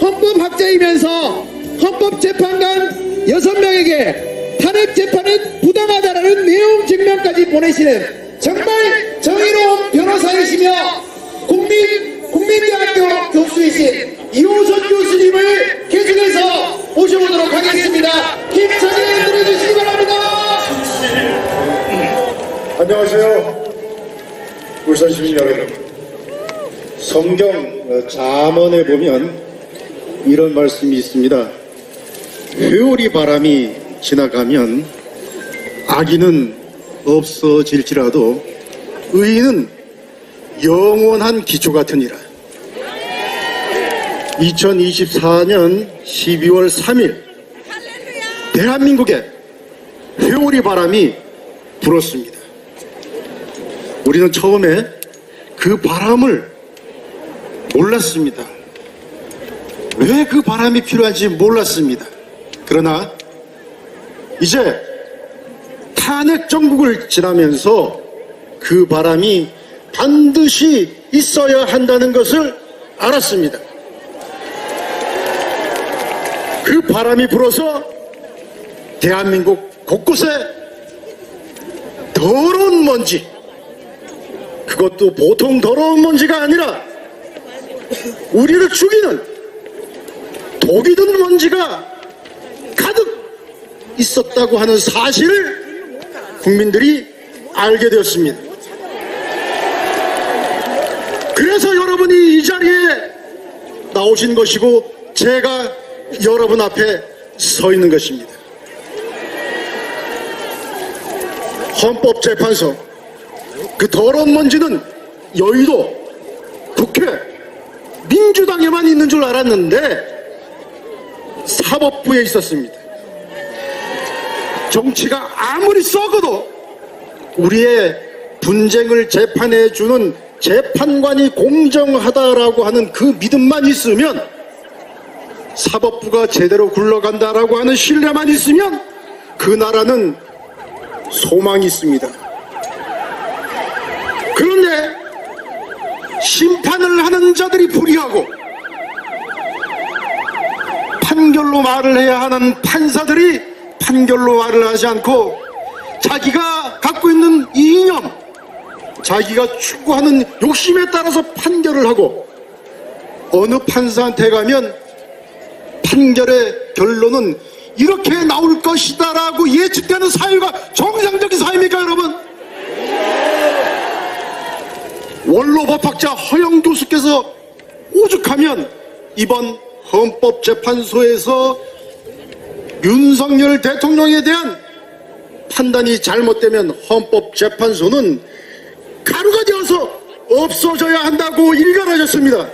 헌법학자이면서 헌법재판관 6명에게 탄핵 재판은 부당하다라는 내용 증명까지 보내시는 정말 정의로운 변호사이시며 국민, 국민대학교 교수이신 이호선 교수님을 계속해서 모셔보도록 하겠습니다. 힘차게 들어주시기 바랍니다. 안녕하세요. 울산 시민 여러분. 성경 어, 잠언에 보면 이런 말씀이 있습니다. 회오리 바람이 지나가면 악인은 없어질지라도 의인은 영원한 기초 같으니라. 2024년 12월 3일 대한민국에 회오리 바람이 불었습니다. 우리는 처음에 그 바람을 몰랐습니다. 왜 그 바람이 필요한지 몰랐습니다. 그러나 이제 탄핵 정국을 지나면서 그 바람이 반드시 있어야 한다는 것을 알았습니다. 그 바람이 불어서 대한민국 곳곳에 더러운 먼지, 그것도 보통 더러운 먼지가 아니라 우리를 죽이는 독이 든 먼지가 가득 있었다고 하는 사실을 국민들이 알게 되었습니다. 그래서 여러분이 이 자리에 나오신 것이고 제가 여러분 앞에 서 있는 것입니다. 헌법재판소 그 더러운 먼지는 여의도, 국회, 민주당에만 있는 줄 알았는데 사법부에 있었습니다. 정치가 아무리 썩어도 우리의 분쟁을 재판해 주는 재판관이 공정하다라고 하는 그 믿음만 있으면 사법부가 제대로 굴러간다라고 하는 신뢰만 있으면 그 나라는 소망이 있습니다. 그런데 심판을 하는 자들이 불의하고 판결로 말을 해야 하는 판사들이 판결로 말을 하지 않고 자기가 갖고 있는 이념, 자기가 추구하는 욕심에 따라서 판결을 하고 어느 판사한테 가면 판결의 결론은 이렇게 나올 것이다라고 예측되는 사회가 정상적인 사회입니까 여러분? 원로 법학자 허영 교수께서 오죽하면 이번 헌법재판소에서 윤석열 대통령에 대한 판단이 잘못되면 헌법재판소는 가루가 되어서 없어져야 한다고 일갈하셨습니다.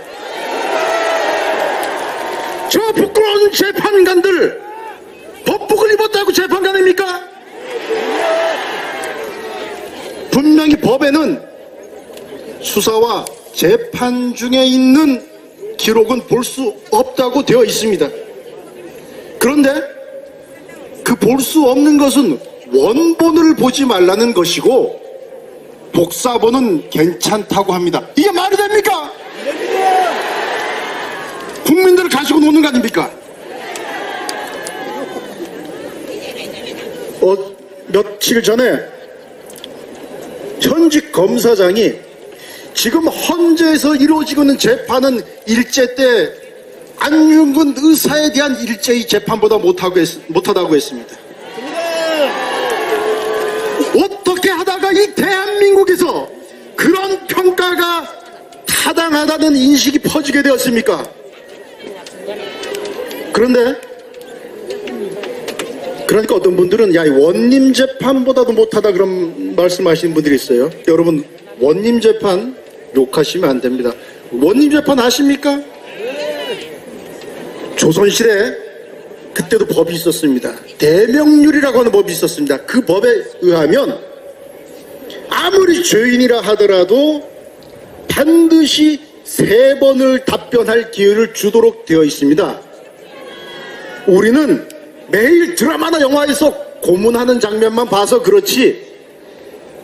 저 부끄러운 재판관들 법복을 입었다고 재판관입니까? 분명히 법에는 수사와 재판 중에 있는 기록은 볼 수 없다고 되어 있습니다. 그런데 그 볼 수 없는 것은 원본을 보지 말라는 것이고 복사본은 괜찮다고 합니다. 이게 말이 됩니까? 국민들을 가지고 노는 거 아닙니까? 어, 며칠 전에 현직 검사장이 지금 헌재에서 이루어지고 있는 재판은 일제 때 안윤근 의사에 대한 일제의 재판보다 못하고 했, 못하다고 했습니다. 어떻게 하다가 이 대한민국에서 그런 평가가 타당하다는 인식이 퍼지게 되었습니까? 그런데 그러니까 어떤 분들은 야이 원님 재판보다도 못하다 그런 말씀하시는 분들이 있어요. 여러분 원님 재판 욕하시면 안 됩니다. 원님 재판 아십니까? 조선시대 그때도 법이 있었습니다. 대명률이라고 하는 법이 있었습니다. 그 법에 의하면 아무리 죄인이라 하더라도 반드시 세 번을 답변할 기회를 주도록 되어 있습니다. 우리는 매일 드라마나 영화에서 고문하는 장면만 봐서 그렇지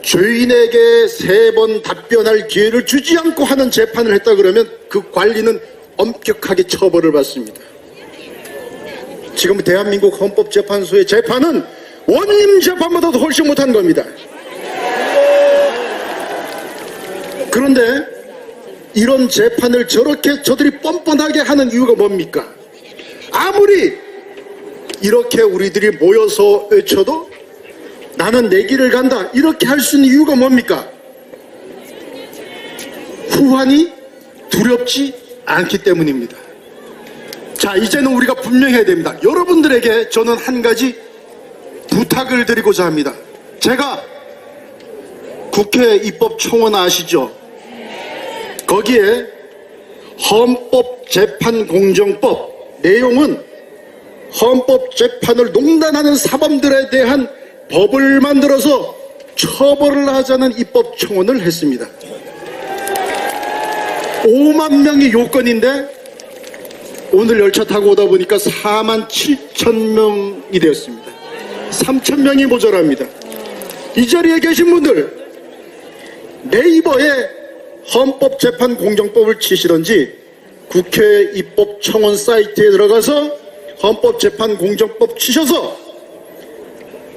죄인에게 세 번 답변할 기회를 주지 않고 하는 재판을 했다 그러면 그 관리는 엄격하게 처벌을 받습니다. 지금 대한민국 헌법재판소의 재판은 원님 재판보다도 훨씬 못한 겁니다. 그런데 이런 재판을 저렇게 저들이 뻔뻔하게 하는 이유가 뭡니까? 아무리 이렇게 우리들이 모여서 외쳐도 나는 내 길을 간다 이렇게 할 수 있는 이유가 뭡니까? 후환이 두렵지 않기 때문입니다. 자, 이제는 우리가 분명해야 됩니다. 여러분들에게 저는 한 가지 부탁을 드리고자 합니다. 제가 국회 입법청원 아시죠? 거기에 헌법재판공정법 내용은 헌법재판을 농단하는 사범들에 대한 법을 만들어서 처벌을 하자는 입법 청원을 했습니다. 5만 명이 요건인데 오늘 열차 타고 오다 보니까 4만 7천 명이 되었습니다. 3천 명이 모자랍니다. 이 자리에 계신 분들 네이버에 헌법재판 공정법을 치시던지 국회 입법 청원 사이트에 들어가서 헌법재판 공정법 치셔서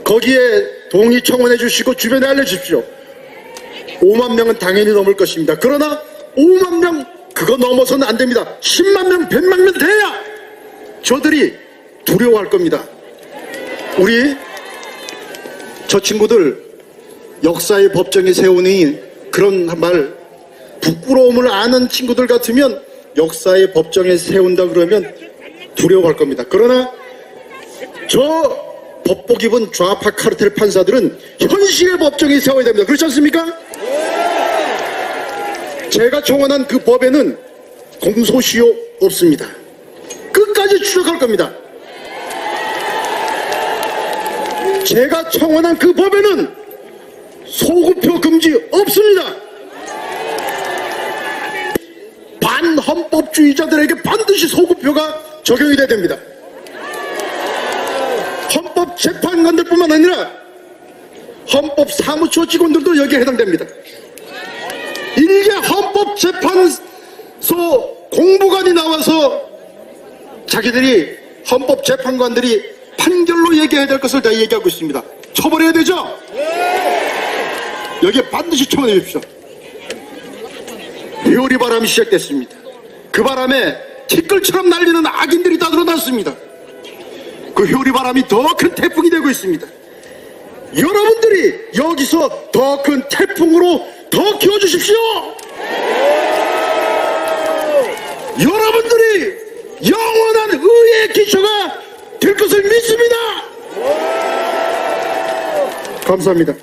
거기에 동의 청원해 주시고 주변에 알려주십시오. 5만 명은 당연히 넘을 것입니다. 그러나 5만 명 그거 넘어서는 안 됩니다. 10만 명, 100만 명 돼야 저들이 두려워할 겁니다. 우리 저 친구들 역사의 법정에 세우니 그런 말 부끄러움을 아는 친구들 같으면 역사의 법정에 세운다 그러면 두려워할 겁니다. 그러나 저 법복 입은 좌파 카르텔 판사들은 현실의 법정에 세워야 됩니다. 그렇지 않습니까? 제가 청원한 그 법에는 공소시효 없습니다. 끝까지 추적할 겁니다. 제가 청원한 그 법에는 소구표 금지 없습니다. 반헌법주의자들에게 반드시 소구표가 적용이 돼야 됩니다. 헌법 재판관들뿐만 아니라 헌법 사무처 직원들도 여기에 해당됩니다. 일개 헌법 재판소 공부관이 나와서 자기들이 헌법 재판관들이 판결로 얘기해야 될 것을 다 얘기하고 있습니다. 처벌해야 되죠? 여기에 반드시 청원해 주십시오. 회오리 바람이 시작됐습니다. 그 바람에 티끌처럼 날리는 악인들이 다 드러났습니다. 그 회오리 바람이 더 큰 태풍이 되고 있습니다. 여러분들이 여기서 더 큰 태풍으로 더 키워주십시오. 여러분들이 영원한 의의 기초가 될 것을 믿습니다. 감사합니다.